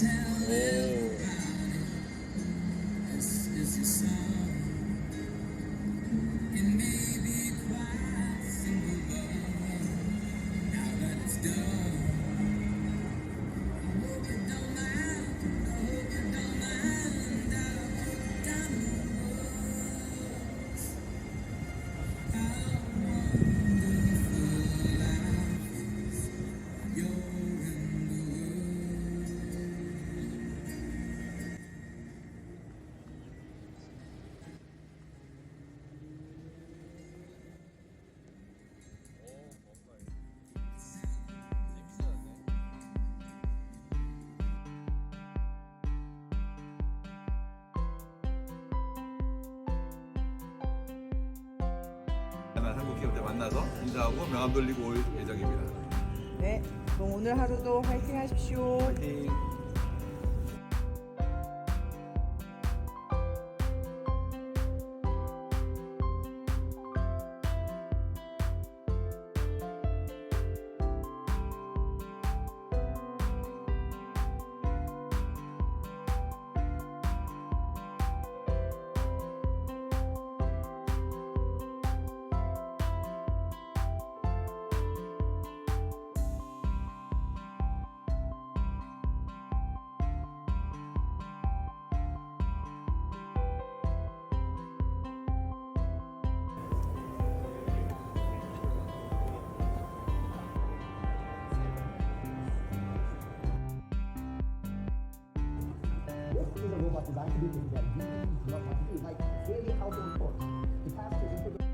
한국 기업들 만나서 인사하고 명함 돌리고 올 예정입니다. 네, 그럼 오늘 하루도 화이팅 하십시오. 화이팅! to do things that we like daily household chores. the pastor is.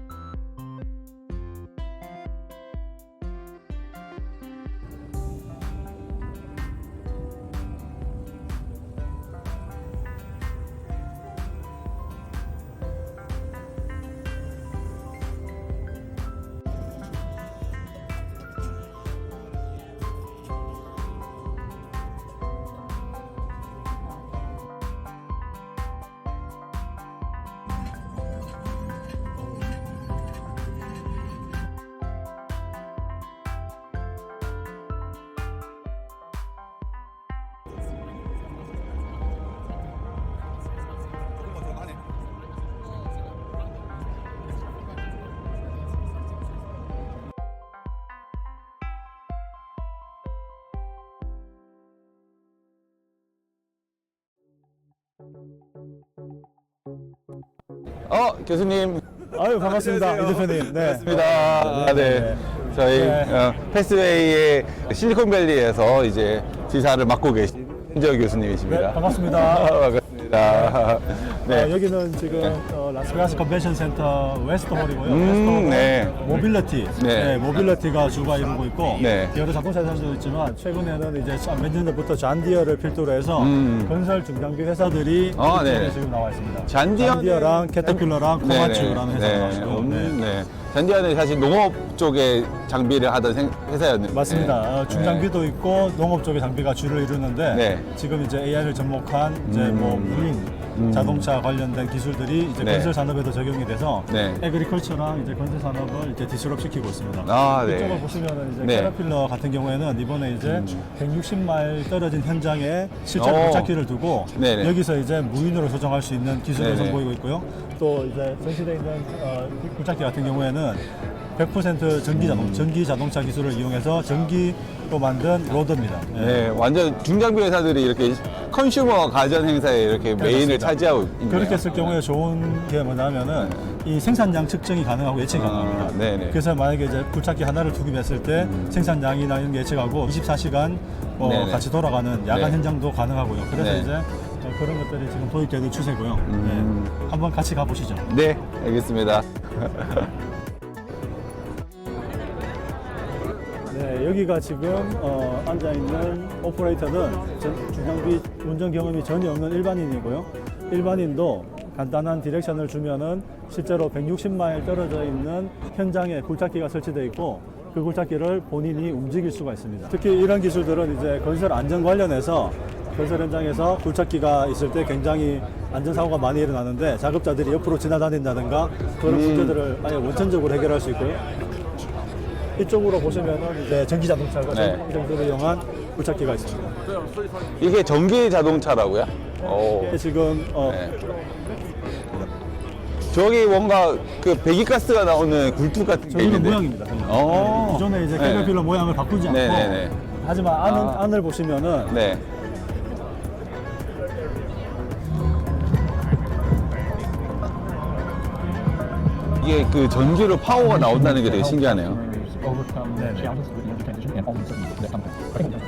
어 교수님 아유 반갑습니다 이. 대표님. 네. 반갑습니다. 아, 네. 네. 저희 네. 어, 패스웨이의 실리콘밸리에서 이제 지사를 맡고 계신 현지혁 교수님이십니다. 네, 반갑습니다. 반갑습니다. 네. 아, 여기는 지금 어, 라스베가스 컨벤션 센터 웨스트홀이고요. 음, 웨스트홀은 네. 모빌리티, 네. 네. 모빌리티가 주가 이루고 있고 네. 여러 자동차 회사도 있지만 최근에는 이제 몇년 전부터 잔디어를 필두로 해서 음. 건설 중장비 회사들이 아, 네. 지금 나와 있습니다. 잔디어는- 잔디어랑 캐터필러랑 코마츠라는 네네. 회사가 네. 나오시고 음, 네. 네. 잔디아는 사실 농업 쪽에 장비를 하던 생- 회사였는데 맞습니다. 어, 네. 중장비도 있고 농업 쪽의 장비가 주를 이루는데 네. 지금 이제 AI를 접목한 이제 음. 뭐 무인 자동차 관련된 기술들이 이제 네. 건설 산업에도 적용이 돼서 네. 에그리컬처랑 이제 건설 산업을 이제 디스럽 시키고 있습니다. 아, 네. 이쪽을 보시면은 이제 네. 캐터필러 같은 경우에는 이번에 이제 160마일 떨어진 현장에 실제 오. 굴착기를 두고 네네. 여기서 이제 무인으로 조정할 수 있는 기술을 네네. 선보이고 있고요. 또 이제 전시되어 있는 어, 굴착기 같은 경우에는 100% 전기 자동, 전기 자동차 기술을 이용해서 전기로 만든 로드입니다. 예. 네, 완전 중장비 회사들이 이렇게 컨슈머 가전 행사에 이렇게 메인을 그렇습니다. 차지하고 있네요. 그렇게 했을 경우에 좋은 게 뭐냐면은 이 생산량 측정이 가능하고 예측이 아, 가능합니다. 네네. 그래서 만약에 이제 굴착기 하나를 투입했을 때 생산량이나 이런 게 예측하고 24시간 어, 네네. 같이 돌아가는 야간 네. 현장도 가능하고요. 그래서 네. 이제 어, 그런 것들이 지금 도입되는 추세고요. 음. 네. 한번 같이 가보시죠. 네, 알겠습니다. 여기가 지금 어, 앉아 있는 오퍼레이터는 전- 중장비 운전 경험이 전혀 없는 일반인이고요. 일반인도 간단한 디렉션을 주면은 실제로 160마일 떨어져 있는 현장에 굴착기가 설치되어 있고 그 굴착기를 본인이 움직일 수가 있습니다. 특히 이런 기술들은 이제 건설 안전 관련해서 건설 현장에서 굴착기가 있을 때 굉장히 안전사고가 많이 일어나는데 작업자들이 옆으로 지나다닌다든가 그런 문제들을 아예 원천적으로 해결할 수 있고요. 이쪽으로 보시면은 이제 전기 자동차가 네. 전기 자동차를 이용한 굴착기가 있습니다. 이게 전기 자동차라고요? 오. 이게 지금 어, 네. 저기 뭔가 그 배기가스가 나오는 굴뚝 같은 게 있는데. 모양입니다. 그냥. 어. 기존에 이제 네. 캐터필러 모양을 바꾸지 않고 네네네. 하지만 안은, 아. 안을 보시면은 네. 이게 그 전기로 파워가 나온다는 게 되게 신기하네요. The transition and that with it.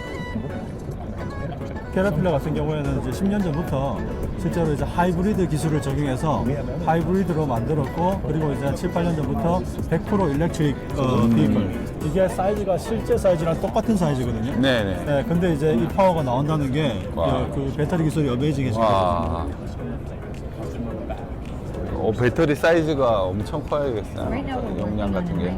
캐터필러 같은 경우에는 이제 10년 전부터 실제로 이제 하이브리드 기술을 적용해서 하이브리드로 만들었고 그리고 이제 7, 8년 전부터 100% 일렉트릭 어, 비클 이게 사이즈가 실제 사이즈랑 똑같은 사이즈거든요. 네네. 네, 근데 이제 이 파워가 나온다는 게 와. 그 배터리 기술이 어메이징해지고 와. 어, 배터리 사이즈가 엄청 커야겠어요. 용량 같은 게.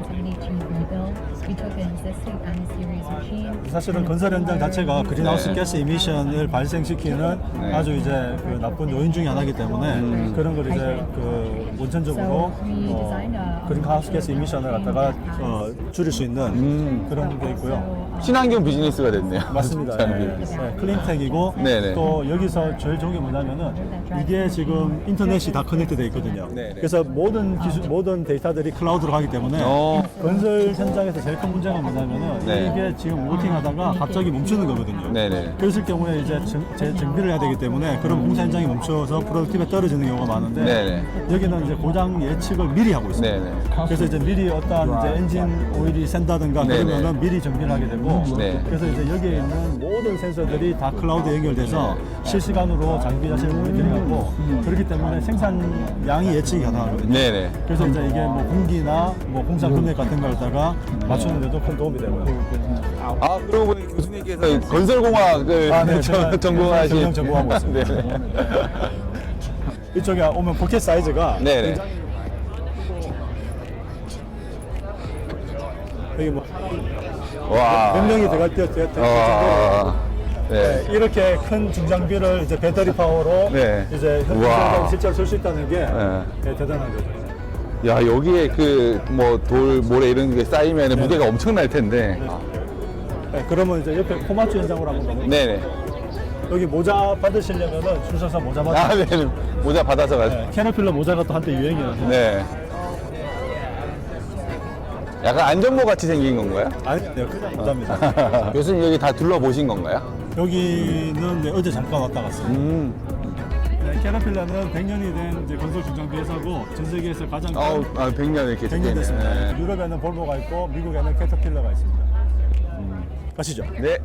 사실은 건설 현장 자체가 그린하우스 네. 가스 이미션을 발생시키는 네. 아주 이제 그 나쁜 요인 중에 하나이기 때문에 음. 그런 걸 이제 그 원천적으로 어, 그린하우스 가스 이미션을 갖다가 어, 줄일 수 있는 음. 그런 게 있고요. 친환경 비즈니스가 됐네요. 맞습니다. 참. 네. 네, 클린텍이고 네네. 또 여기서 제일 좋은 게 뭐냐면은 이게 지금 인터넷이 다 커넥트 돼 있거든요. 네네. 그래서 모든 기술, 모든 데이터들이 클라우드로 가기 때문에 어. 건설 현장에서 제일 큰 문제가 뭐냐면은 네. 이게 지금 워킹하다가 갑자기 멈추는 거거든요. 네네. 그랬을 경우에 이제 정, 재- 정비를 해야 되기 때문에 그런 공사 현장이 멈춰서 프로덕티브가 떨어지는 경우가 많은데 네네. 여기는 이제 고장 예측을 미리 하고 있습니다. 네네. 그래서 이제 미리 어떤 이제 엔진 오일이 샌다든가 네네. 그러면은 미리 정비를 하게 되고 네. 그래서 이제 여기에 있는 모든 센서들이 다 클라우드에 연결돼서 실시간으로 장비 자체를 모니터링하고 그렇기 때문에 생산량이 예측이 가능하거든요. 네네. 그래서 이제 이게 뭐 공기나 뭐 공사 금액 같은 걸 갖다가 맞추는데도 큰 도움이 되고요. 아, 그러고 보니 교수님께서 건설공학을 아, 네, 제가 전공하신. 경영 전공하고 있습니다. 네네. 이쪽에 오면 포켓 사이즈가 네네. 굉장히 여기 뭐몇 와. 명이 들어갈 때될 정도로 아. 네, 네. 이렇게 큰 중장비를 이제 배터리 파워로 네. 이제 우와. 현장 실제로 쓸 수 있다는 게 네. 네, 대단한 거죠. 야, 여기에 그 뭐 돌, 모래 이런 게 쌓이면 무게가 엄청날 텐데. 아, 네, 그러면 이제 옆에 코마츠 현장으로 한번 가볼까요? 네네. 여기 모자 받으시려면은 줄 서서 모자 받으 아, 네. 모자 받아서 가지고. 네, 캐너필러 모자가 또 한때 유행이었는데 네. 약간 안전모 같이 생긴 건가요? 아니, 네, 그냥 모자입니다. 교수님 여기 다 둘러보신 건가요? 여기는 네, 어제 잠깐 왔다 갔어요. 음. 네, 캐너필러는 100년이 된 이제 건설 중장비 회사고 전 세계에서 가장 큰 아우, 아, 100년 이렇게 100년 생겼네. 됐습니다. 유럽에는 볼보가 있고 미국에는 캐터필러가 있습니다. 가시죠. 네.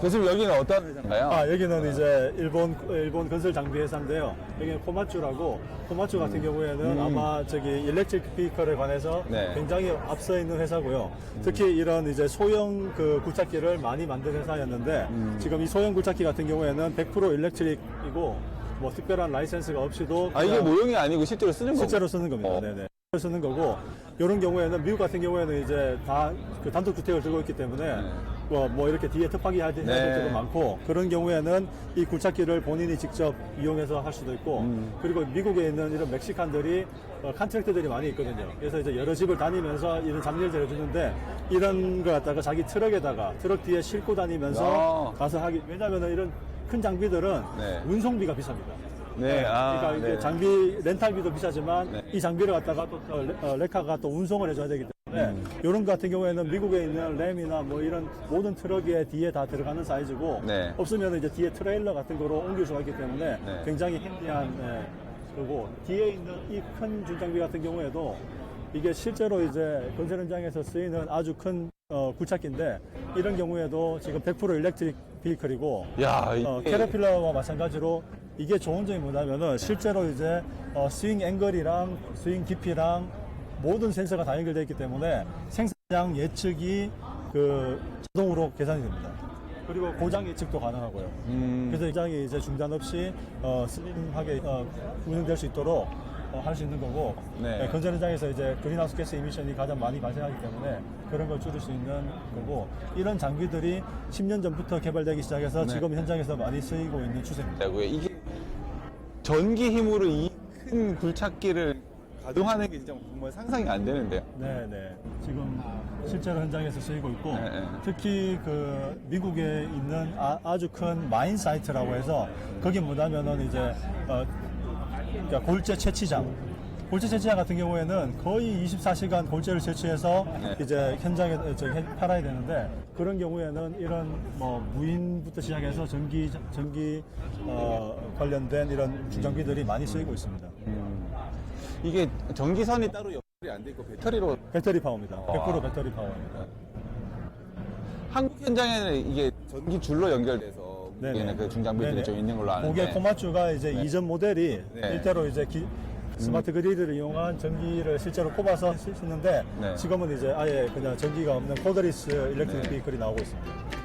교수님 여기는 어떤 회사인가요? 아 여기는 이제 일본 일본 건설 장비 회사인데요. 여기는 코마츠라고 코마츠 같은 경우에는 아마 저기 일렉트릭 비커에 관해서 음. 네. 굉장히 앞서 있는 회사고요. 특히 이런 이제 소형 그 굴착기를 많이 만든 회사였는데 음. 지금 이 소형 굴착기 같은 경우에는 100% 일렉트릭이고 뭐 특별한 라이센스가 없이도 아 이게 그냥 모형이 아니고 실제로 쓰는 거고 실제로 쓰는 겁니다. 어. 네네. 쓰는 거고 이런 경우에는 미국 같은 경우에는 이제 다 그 단독 주택을 들고 있기 때문에 뭐, 뭐 이렇게 뒤에 특파기 해야 될 네. 때도 많고 그런 경우에는 이 굴착기를 본인이 직접 이용해서 할 수도 있고 음. 그리고 미국에 있는 이런 멕시칸들이 어, 컨트랙트들이 많이 있거든요. 그래서 이제 여러 집을 다니면서 이런 잡일을 해주는데 이런 거 갖다가 자기 트럭에다가 트럭 뒤에 싣고 다니면서 아. 가서 하기 왜냐하면 이런 큰 장비들은 네. 운송비가 비쌉니다. 네, 아, 그러니까 이게 네. 장비 렌탈비도 비싸지만 네. 이 장비를 갖다가 또 어, 레- 어, 레카가 또 운송을 해줘야 되기 때문에 음. 이런 거 같은 경우에는 미국에 있는 램이나 뭐 이런 모든 트럭에 뒤에 다 들어가는 사이즈고 네. 없으면 이제 뒤에 트레일러 같은 거로 옮길 수가 있기 때문에 네. 굉장히 핸디한 예, 그리고 뒤에 있는 이 큰 중장비 같은 경우에도 이게 실제로 이제 건설 현장에서 쓰이는 아주 큰 어, 굴착기인데 이런 경우에도 지금 100% 일렉트릭 비클이고 야, 이게 어, 캐터필러와 마찬가지로 이게 좋은 점이 뭐냐면은 실제로 이제 어, 스윙 앵글이랑 스윙 깊이랑 모든 센서가 다 연결되어 있기 때문에 생산량 예측이 그 자동으로 계산이 됩니다. 그리고 고장 예측도 가능하고요. 음. 그래서 이장이 이제 중단 없이 어, 슬림하게 어, 운영될 수 있도록 어, 할수 있는 거고 네. 네, 건설 현장에서 이제 그린하우스 가스 이미션이 가장 많이 발생하기 때문에 그런 걸 줄일 수 있는 거고 이런 장비들이 10년 전부터 개발되기 시작해서 네. 지금 현장에서 많이 쓰이고 있는 추세입니다. 되고요. 이게 전기 힘으로 이 큰 굴착기를 가동하는 게 진짜 정말 상상이 안 되는데요. 네, 네. 지금 실제로 현장에서 쓰이고 있고 네, 네. 특히 그 미국에 있는 아, 주큰 마인 사이트라고 해서 거기 뭐냐면은 이제 어, 그러니까 골재 채취장. 골재 채취장 같은 경우에는 거의 24시간 골재를 채취해서 네. 이제 현장에 저, 현- 팔아야 되는데 그런 경우에는 이런 뭐 무인부터 시작해서 전기 전기 어, 관련된 이런 중장비들이 많이 쓰이고 있습니다. 이게 전기선이 따로 연결이 안 돼 있고 배터리로 배터리 파워입니다. 와. 100% 배터리 파워입니다. 한국 현장에는 이게 전기 줄로 연결돼서 네네. 이게는 그 중장비들이 네네. 좀 있는 걸로 아는데. 그게 코마츠가 이제 이전 모델이 네. 일대로 이제 기- 스마트 그리드를 이용한 전기를 실제로 꼽아서 쓰- 쓰는데 네. 지금은 이제 아예 그냥 전기가 없는 코드리스 일렉트릭 네. 비클이 나오고 있습니다.